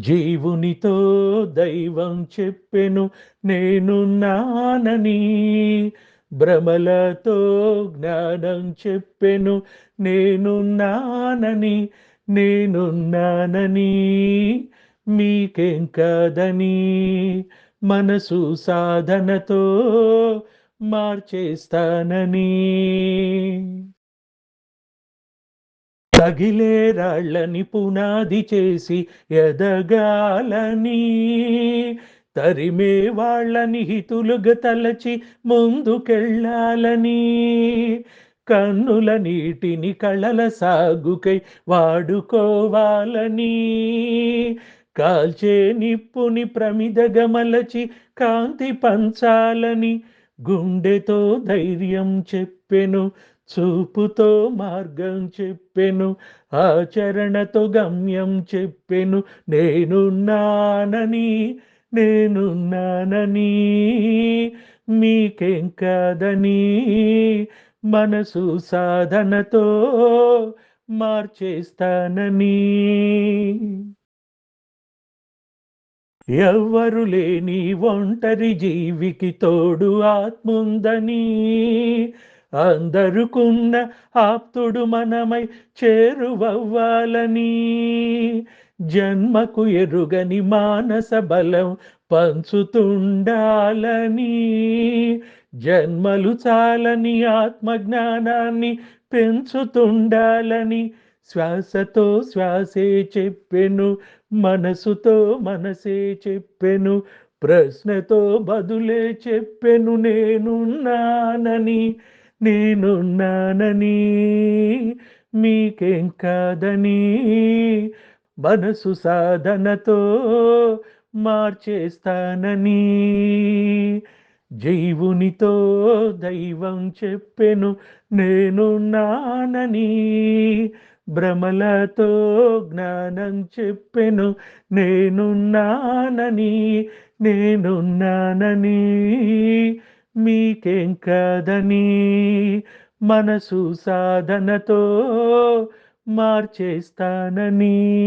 జీవునితో దైవం చెప్పెను నానని. భ్రమలతో జ్ఞానం చెప్పెను నేను నానని. మీకేం కాదని? మనసు సాధనతో మార్చేస్తానని. తగిలే రాళ్ళని పునాది చేసి ఎదగాలని. తరిమే వాళ్ళని హితులుగా తలచి ముందుకెళ్ళాలని. కన్నుల నీటిని కళల సాగుకై వాడుకోవాలని. కాల్చే నిప్పుని ప్రమిదగ మలచి కాంతి పంచాలని. గుండెతో ధైర్యం చెప్పెను చూపుతో మార్గం చెప్పెను ఆచరణతో గమ్యం చెప్పెను. నేనున్నానని నేనున్నానని మీకేం కాదని? మనసు సాధనతో మార్చేస్తానని. ఎవ్వరు లేని ఒంటరి జీవికి తోడు ఆత్ముందని. అందరుకున్న ఆప్తుడు మనమై చేరువవ్వాలని. జన్మకు ఎరుగని మానస బలం పంచుతుండాలని. జన్మలు చాలని ఆత్మజ్ఞానాన్ని పెంచుతుండాలని. శ్వాసతో శ్వాసే చెప్పెను మనసుతో మనసే చెప్పెను ప్రశ్నతో బదులే చెప్పెను నేనున్నానని. నేనున్నానని మీకేం కాదని? మనసు సాధనతో మార్చేస్తానని జీవునితో దైవం చెప్పెను నేనున్నానని భ్రమలతో జ్ఞానం చెప్పెను నేనున్నానని నేనున్నానని మీకేం కదని? మనసు సాధనతో మార్చేస్తానని.